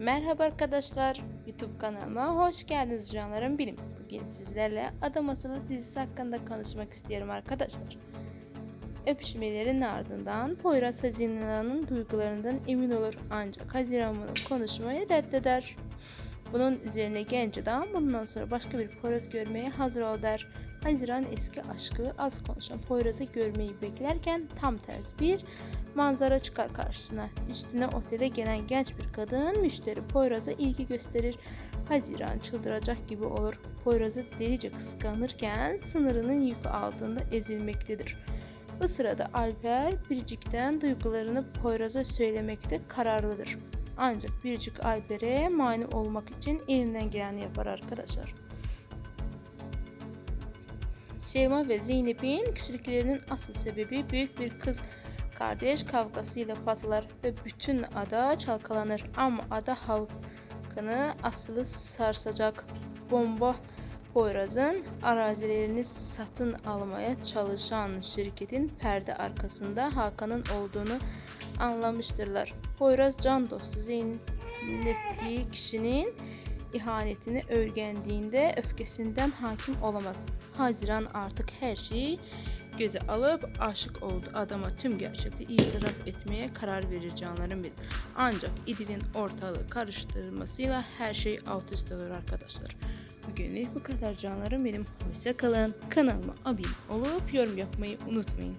Merhaba arkadaşlar, YouTube kanalıma hoş geldiniz canlarım benim. Bugün sizlerle Adam Masalı dizisi hakkında konuşmak istiyorum arkadaşlar. Öpüşmelerin ardından Poyraz Haziran'ın duygularından emin olur ancak Haziran bunu konuşmayı reddeder. Bunun üzerine genç adam bundan sonra başka bir Poyraz görmeye hazır ol der. Haziran eski aşkı az konuşan Poyraz'ı görmeyi beklerken tam tersi bir manzara çıkar karşısına. Üstüne otele gelen genç bir kadın müşteri Poyraz'a ilgi gösterir. Haziran çıldıracak gibi olur. Poyraz'ı delice kıskanırken sınırının yükü altında ezilmektedir. Bu sırada Alper Biricik'ten duygularını Poyraz'a söylemekte kararlıdır. Ancak Biricik Alper'e mani olmak için elinden geleni yapar arkadaşlar. Selma ve Zeynep'in küslüklerinin asıl sebebi büyük bir kız kardeş kavgasıyla patlar ve bütün ada çalkalanır. Ama ada halkını asılı sarsacak bomba Poyraz'ın arazilerini satın almaya çalışan şirketin perde arkasında Hakan'ın olduğunu anlamıştırlar. Poyraz can dostu zannettiği kişinin ihanetini öğrendiğinde öfkesinden hakim olamaz. Haziran artık her şeyi göze alıp aşık olduğu adama tüm gerçekleri itiraf etmeye karar verir canlarım benim. Ancak İdil'in ortalığı karıştırmasıyla her şey alt üst olur arkadaşlar. Bugünlük bu kadar canlarım benim. Hoşça kalın. Kanalıma abone olup yorum yapmayı unutmayın.